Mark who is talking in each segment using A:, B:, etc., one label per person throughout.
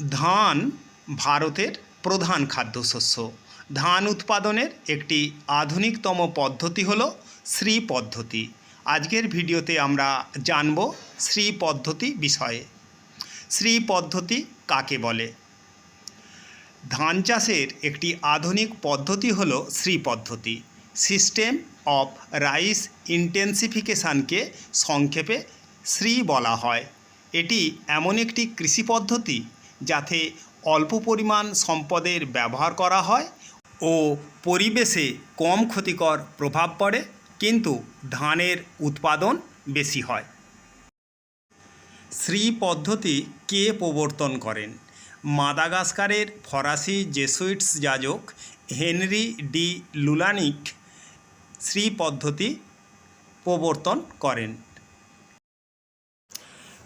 A: ধান ভারতের প্রধান খাদ্যশস্য। ধান উৎপাদনের একটি আধুনিকতম পদ্ধতি হল শ্রী পদ্ধতি। আজকের ভিডিওতে আমরা জানব শ্রী পদ্ধতি বিষয়ে। শ্রী পদ্ধতি কাকে বলে? ধান চাষের একটি আধুনিক পদ্ধতি হল শ্রী পদ্ধতি। সিস্টেম অফ রাইস ইন্টেন্সিফিকেশানকে সংক্ষেপে শ্রী বলা হয়। এটি এমন একটি কৃষি পদ্ধতি যাতে অল্প পরিমাণ সম্পদের ব্যবহার করা হয় ও পরিবেশে কম ক্ষতিকর প্রভাব পড়ে, কিন্তু ধানের উৎপাদন বেশি হয়। শ্রী পদ্ধতি কে প্রবর্তন করেন? মাদাগাস্কারের ফরাসি জেসুইটস যাজক হেনরি ডি লুলানিক শ্রী পদ্ধতি প্রবর্তন করেন।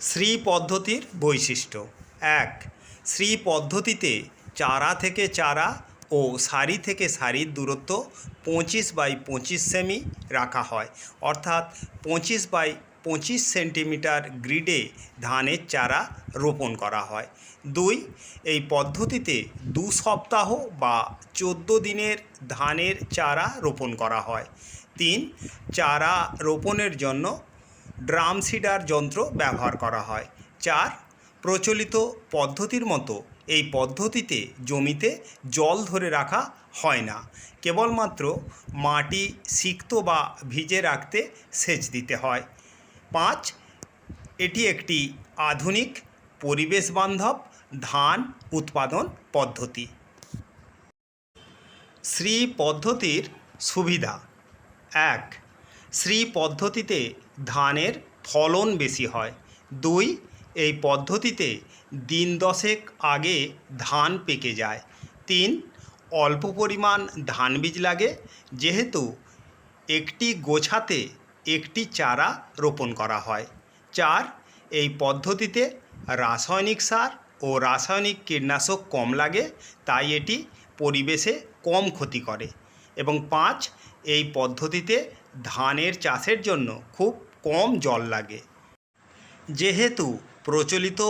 A: শ্রী পদ্ধতির বৈশিষ্ট্য। এক শ্রী পদ্ধতিতে চারা থেকে চারা ও সারি থেকে সারির দূরত্ব পঁচিশ বাই পঁচিশ সেমি রাখা হয়। অর্থাৎ পঁচিশ বাই পঁচিশ সেন্টিমিটার গ্রিডে ধানের চারা রোপণ করা হয়। দুই, এই পদ্ধতিতে দু সপ্তাহ বা চোদ্দ দিনের ধানের চারা রোপণ করা হয়। তিন, চারা রোপণের জন্য ড্রাম সিডার যন্ত্র ব্যবহার করা হয়। চার প্রচলিত পদ্ধতির মতো এই পদ্ধতিতে জমিতে জল ধরে রাখা হয় না। কেবলমাত্র মাটি সিক্ত বা ভিজে রাখতে সেচ দিতে হয়। পাঁচ, এটি একটি আধুনিক পরিবেশ বান্ধব ধান উৎপাদন পদ্ধতি। শ্রী পদ্ধতির সুবিধা। এক, শ্রী পদ্ধতিতে ধানের ফলন বেশি হয়। দুই এই পদ্ধতিতে দিন দশেক আগে ধান পেকে যায়। তিন, অল্প পরিমাণ ধান বীজ লাগে, যেহেতু একটি গোছাতে একটি চারা রোপণ করা হয়। চার, এই পদ্ধতিতে রাসায়নিক সার ও রাসায়নিক কীটনাশক কম লাগে, তাই এটি পরিবেশে কম ক্ষতি করে। এবং পাঁচ, এই পদ্ধতিতে ধানের চাষের জন্য খুব কম জল লাগে। যেহেতু প্রচলিত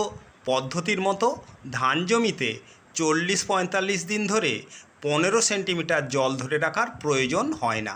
A: পদ্ধতির মতো ধান জমিতে চল্লিশ পঁয়তাল্লিশ দিন ধরে পনেরো সেন্টিমিটার জল ধরে রাখার প্রয়োজন হয় না।